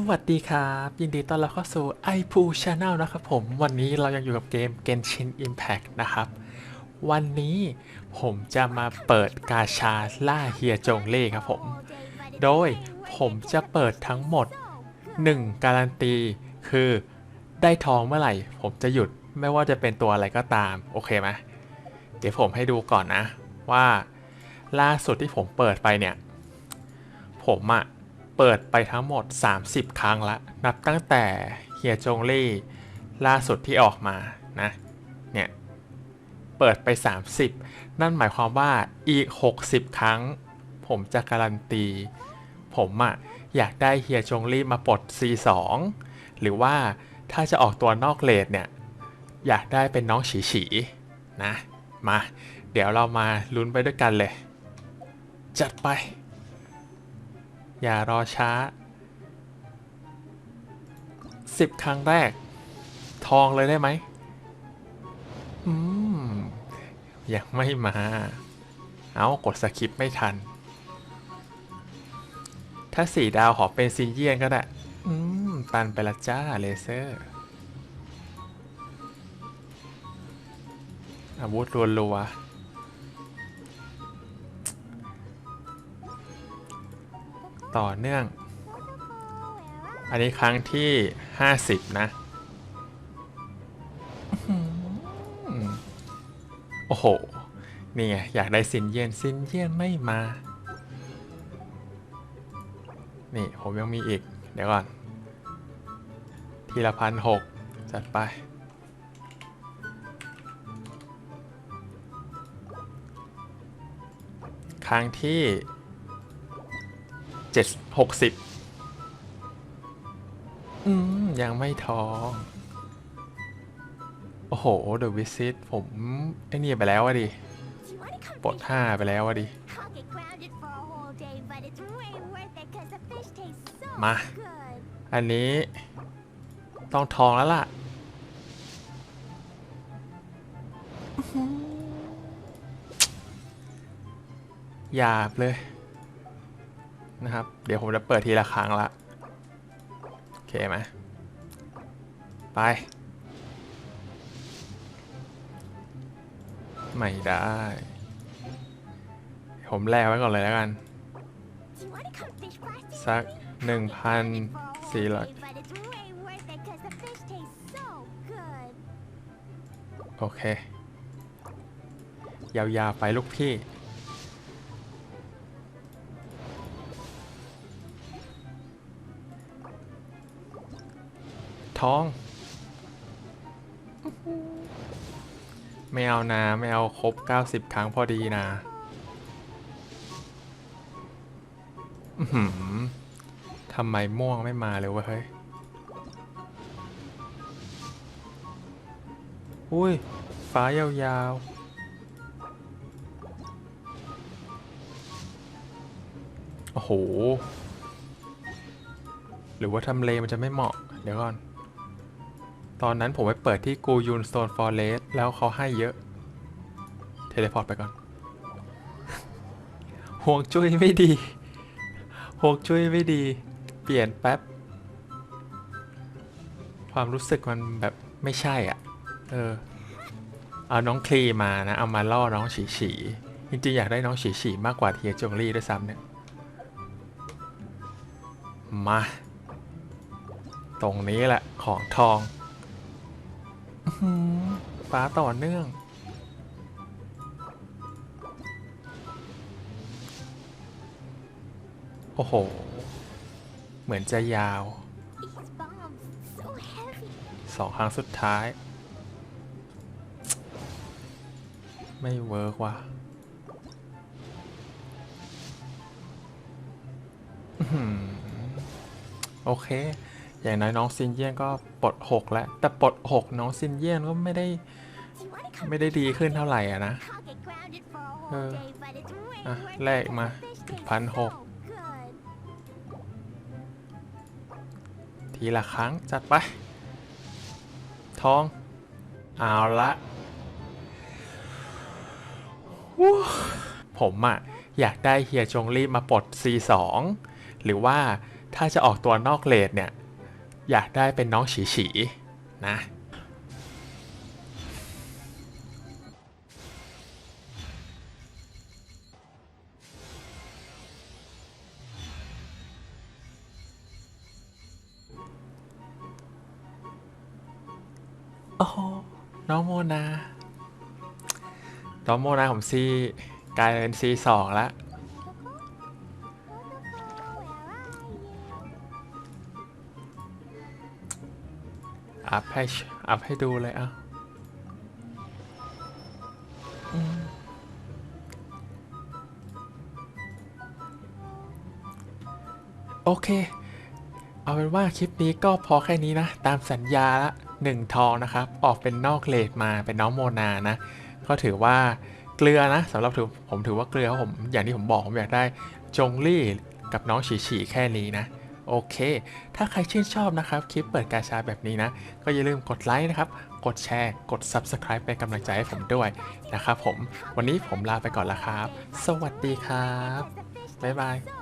สวัสดีครับ ยินดีต้อนรับเข้าสู่ i p o o Channel นะครับผม วันนี้เรายังอยู่กับเกม Genshin Impact นะครับ วันนี้ผมจะมาเปิดกาชาล่าเฮียจงเล่ครับผม โดยผมจะเปิดทั้งหมด 1 การันตี คือได้ทองเมื่อไหร่ ผมจะหยุดไม่ว่าจะเป็นตัวอะไรก็ตาม โอเคไหมเดี๋ยวผมให้ดูก่อนนะ ว่าล่าสุดที่ผมเปิดไปเนี่ย ผมอะ เปิดไปทั้งหมด 30 ครั้งละ นับตั้งแต่เฮียจงลี่ล่าสุดที่ออกมานะ เนี่ย เปิดไป 30 นั่นหมายความว่าอีก 60 ครั้ง ผมจะการันตี ผมอะอยากได้เฮียจงลี่มาปลด C2 หรือว่าถ้าจะออกตัวนอกเลดเนี่ย อยากได้เป็นน้องฉีฉีนะ มา เดี๋ยวเรามาลุ้นไปด้วยกันเลย จัดไป อย่ารอช้า 10 ครั้งแรก ทองเลยได้ไหม อืม ยังไม่มา เอากดสคริปไม่ทัน ถ้าสี่ดาวขอเป็นซินเยียนก็ได้ อืม ตันไปละจ้า เลเซอร์ อาวุธรัวๆ ต่อเนื่อง อันนี้ครั้งที่ 50 นะอื้อหือโอ้โห นี่ไง อยากได้ซินเยียนซินเยียนไม่มา นี่ ผมยังมีอีก เดี๋ยวก่อน ทีละพันหกจัดไปครั้งที่เจ็ดหกสิบอืม ยังไม่ทองโอ้โห เดอะวิซิตผมไอ้นี่ไปแล้วอะดิปลดห้าไปแล้วอะดิ มา อันนี้ต้องทองแล้วล่ะ หยาบเลย นะครับ เดี๋ยวผมจะเปิดทีละครั้งละ โอเคไหมไป ไม่ได้ ผมแลกไว้ก่อนเลยแล้วกัน สักหนึ่งพันสี่ร้อยโอเค ยาวๆไปลูกพี่ ท้อง ไม่เอานะ ไม่เอาครบ 90 ครั้งพอดีนะทำไมม่วงไม่มาเลยวะเฮ้ย อุ้ย ฟ้ายาวๆโอ้โห หรือว่าทำเลมันจะไม่เหมาะ เดี๋ยวก่อน ตอนนั้นผมไปเปิดที่กูยูนโซนฟอร์เรสแล้วเขาให้เยอะ เทเลพอร์ตไปก่อนห่วงจุ้ยไม่ดีห่วงจุ้ยไม่ดี เปลี่ยนแป๊บ ความรู้สึกมันแบบไม่ใช่อะ เออ เอาน้องคลีมานะ เอามาล่อน้องฉีฉีจริงๆอยากได้น้องฉีฉีมากกว่าเทียจงลี่ด้วยซ้ำเนี่ย มา ตรงนี้แหละของทอง ฟ้าต่อเนื่อง โอ้โห เหมือนจะยาว สองครั้งสุดท้าย ไม่เวิร์กว่ะโอเค อย่างน้อยน้องซินเยี่ยนก็ปลดหกแล้วแต่ปลดหกน้องซินเยี่ยนก็ไม่ได้ไม่ได้ดีขึ้นเท่าไหร่อะนะเอออะแลกมาพันหกทีละครั้งจัดไป ทอง เอาละผมอะอยากได้เฮียจงรีบมาปลด C2 หรือว่าถ้าจะออกตัวนอกเลดเนี่ย อยากได้เป็นน้องฉีฉีนะโอ้น้องโมนา น้องโมนาของซีกลายเป็นซีสองแล้ว อัพให้ชอัพให้ดูเลยอะอืมโอเค เอาเป็นว่าคลิปนี้ก็พอแค่นี้นะ ตามสัญญาละหนึ่งทองนะครับ ออกเป็นนอกเลดมาเป็นน้องโมนานะ ก็ถือว่าเกลือนะสำหรับถือผมถือว่าเกลือเพราะผมอย่างที่ผมบอกผมอยากได้จงลี่กับน้องฉีฉีแค่นี้นะ โอเค ถ้าใครชื่นชอบนะครับ คลิปเปิดกาชาแบบนี้นะ ก็อย่าลืมกดไลค์นะครับ กดแชร์ กด Subscribe เป็นกำลังใจให้ผมด้วยนะครับผม วันนี้ผมลาไปก่อนละครับ สวัสดีครับ บ๊ายบาย